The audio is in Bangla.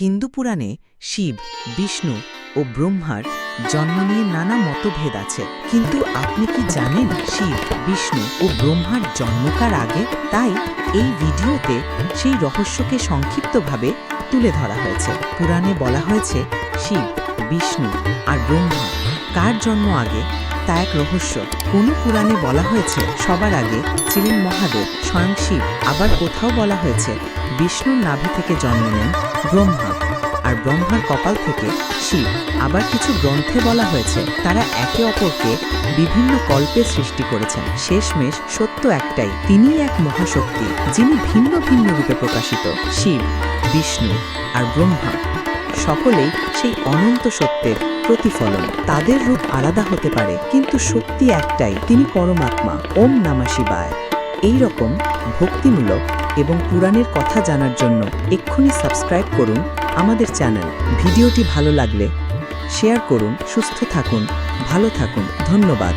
হিন্দু পুরাণে শিব, বিষ্ণু ও ব্রহ্মার জন্ম নিয়ে নানা মতভেদ আছে। কিন্তু আপনি কি জানেন শিব, বিষ্ণু ও ব্রহ্মার জন্মকার আগে? তাই এই ভিডিওতে সেই রহস্যকে সংক্ষিপ্তভাবে তুলে ধরা হয়েছে। পুরাণে বলা হয়েছে, শিব, বিষ্ণু আর ব্রহ্মা কার জন্ম আগে? তা এক রহস্য। কোনো পুরাণে বলা হয়েছে, সবার আগে ছিলেন মহাদেব, স্বয়ং শিব। আবার কোথাও বলা হয়েছে, বিষ্ণুর নাভি থেকে জন্ম নেন ব্রহ্মা। আর ব্রহ্মার কপাল থেকে শিব, আবার কিছু গ্রন্থে বলা হয়েছে, তারা একে অপরকে বিভিন্ন কল্পে সৃষ্টি করেছেন। শেষমেশ সত্য একটাই, তিনিই এক মহাশক্তি, যিনি ভিন্ন ভিন্ন রূপে প্রকাশিত, শিব, বিষ্ণু আর ব্রহ্মা। সকলেই সেই অনন্ত সত্যের প্রতিফলন। তাদের রূপ আলাদা হতে পারে, কিন্তু শক্তি একটাই, তিনি পরমাত্মা, ওম নামা শিবায়। এই রকম ভক্তিমূলক এবং পুরাণের কথা জানার জন্য এক্ষুনি সাবস্ক্রাইব করুন আমাদের চ্যানেল ভিডিওটি ভালো লাগলে শেয়ার করুন সুস্থ থাকুন ভালো থাকুন ধন্যবাদ।